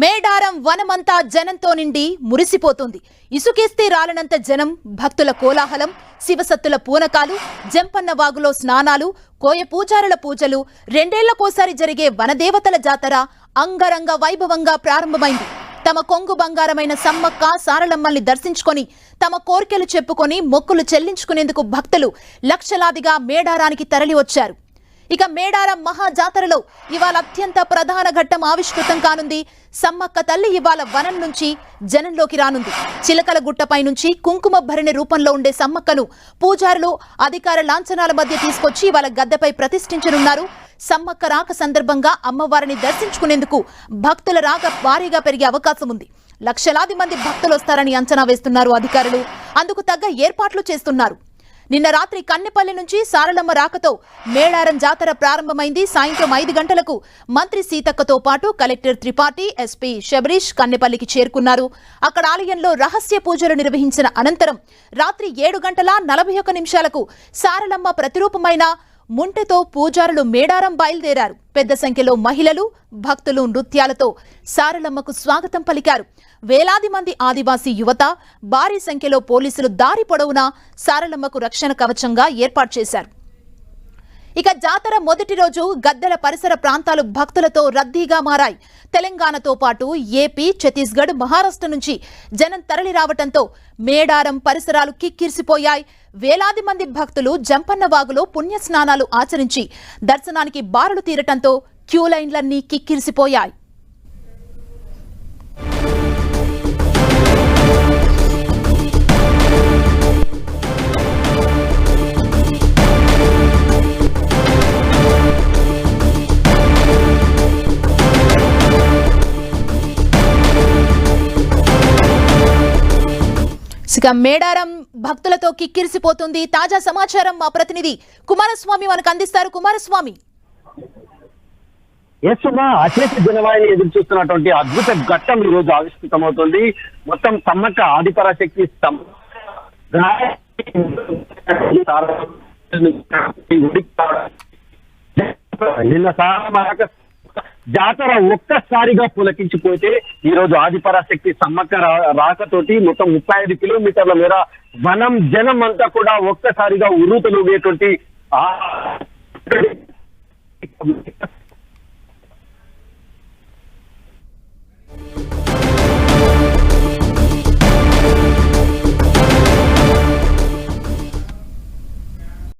మేడారం వనమంతా జనంతో నిండి మురిసిపోతుంది. ఇసుకేస్తే రాలనంత జనం భక్తుల కోలాహలం శివసత్తుల పూనకాలు జంపన్న వాగులో స్నానాలు కోయ పూజారుల పూజలు రెండేళ్ళకోసారి జరిగే వనదేవతల జాతర అంగరంగ వైభవంగా ప్రారంభమైంది. తమ కొంగు బంగారమైన సమ్మక్క సారలమ్మల్ని దర్శించుకొని తమ కోర్కెలు చెప్పుకొని మొక్కులు చెల్లించుకునేందుకు భక్తులు లక్షలాదిగా మేడారానికి తరలివచ్చారు. ఇక మేడారం మహా జాతరలో ఇవాళ అత్యంత ప్రధాన ఘట్టం ఆవిష్కృతం కానుంది. సమ్మక్క తల్లి ఇవాళ వనం నుంచి జనంలోకి రానుంది. చిలకల గుట్టపై నుంచి కుంకుమ భరణి రూపంలో ఉండే సమ్మక్కను పూజారులు అధికార లాంఛనాల మధ్య తీసుకొచ్చి ఇవాళ గద్దెపై ప్రతిష్ఠించనున్నారు. సమ్మక్క రాక సందర్భంగా అమ్మవారిని దర్శించుకునేందుకు భక్తుల రాక భారీగా పెరిగే అవకాశం ఉంది. లక్షలాది మంది భక్తులు వస్తారని అంచనా వేస్తున్నారు అధికారులు. అందుకు తగ్గ ఏర్పాట్లు చేస్తున్నారు. నిన్న రాత్రి కన్నెపల్లి నుంచి సారలమ్మ రాకతో మేడారం జాతర ప్రారంభమైంది. సాయంత్రం ఐదు గంటలకు మంత్రి సీతక్కతో పాటు కలెక్టర్ త్రిపాఠి ఎస్పీ శబరీష్ కన్నెపల్లికి చేరుకున్నారు. అక్కడ ఆలయంలో రహస్య పూజలు నిర్వహించిన అనంతరం రాత్రి ఏడు గంటల నలభై ఒక్క నిమిషాలకు సారలమ్మ ప్రతిరూపమైన ముంటెతో పూజారులు మేడారం బయలుదేరారు. పెద్ద సంఖ్యలో మహిళలు భక్తులు నృత్యాలతో సారలమ్మకు స్వాగతం పలికారు. వేలాది మంది ఆదివాసీ యువత భారీ సంఖ్యలో పోలీసులు దారి పొడవునా సారలమ్మకు రక్షణ కవచంగా ఏర్పాటు చేశారు. ఇక జాతర మొదటి రోజు గద్దెల పరిసర ప్రాంతాలు భక్తులతో రద్దీగా మారాయి. తెలంగాణతో పాటు ఏపీ ఛత్తీస్గఢ్ మహారాష్ట్ర నుంచి జనం తరలి రావటంతో మేడారం పరిసరాలు కిక్కిరిసిపోయాయి. వేలాది మంది భక్తులు జంపన్న వాగులో పుణ్య స్నానాలు ఆచరించి దర్శనానికి బారులు తీరటంతో క్యూ లైన్లన్నీ కిక్కిరిసిపోయాయి. ఇక మేడారం భక్తులతో కిక్కిరిసిపోతుంది. తాజా సమాచారం మా ప్రతినిధి కుమారస్వామి మనకు అందిస్తారు. కుమారస్వామి. యేసుగా అత్యధిక జనవాయిని ఎదురు చూస్తున్నటువంటి అద్భుత ఘట్టం ఈ రోజు ఆవిష్కృతమవుతుంది. మొత్తం సమ్మక్క ఆదిపరాశక్తి నిన్న సారమరక జాతర ఒక్కసారిగా పులకించిపోతే ఈ రోజు ఆదిపరాశక్తి సమ్మక్క రా- రాకతోటి మొత్తం ముప్పై ఐదు కిలోమీటర్ల మేర వనం జనం అంతా కూడా ఒక్కసారిగా ఉరుతలుగేటువంటి ఆ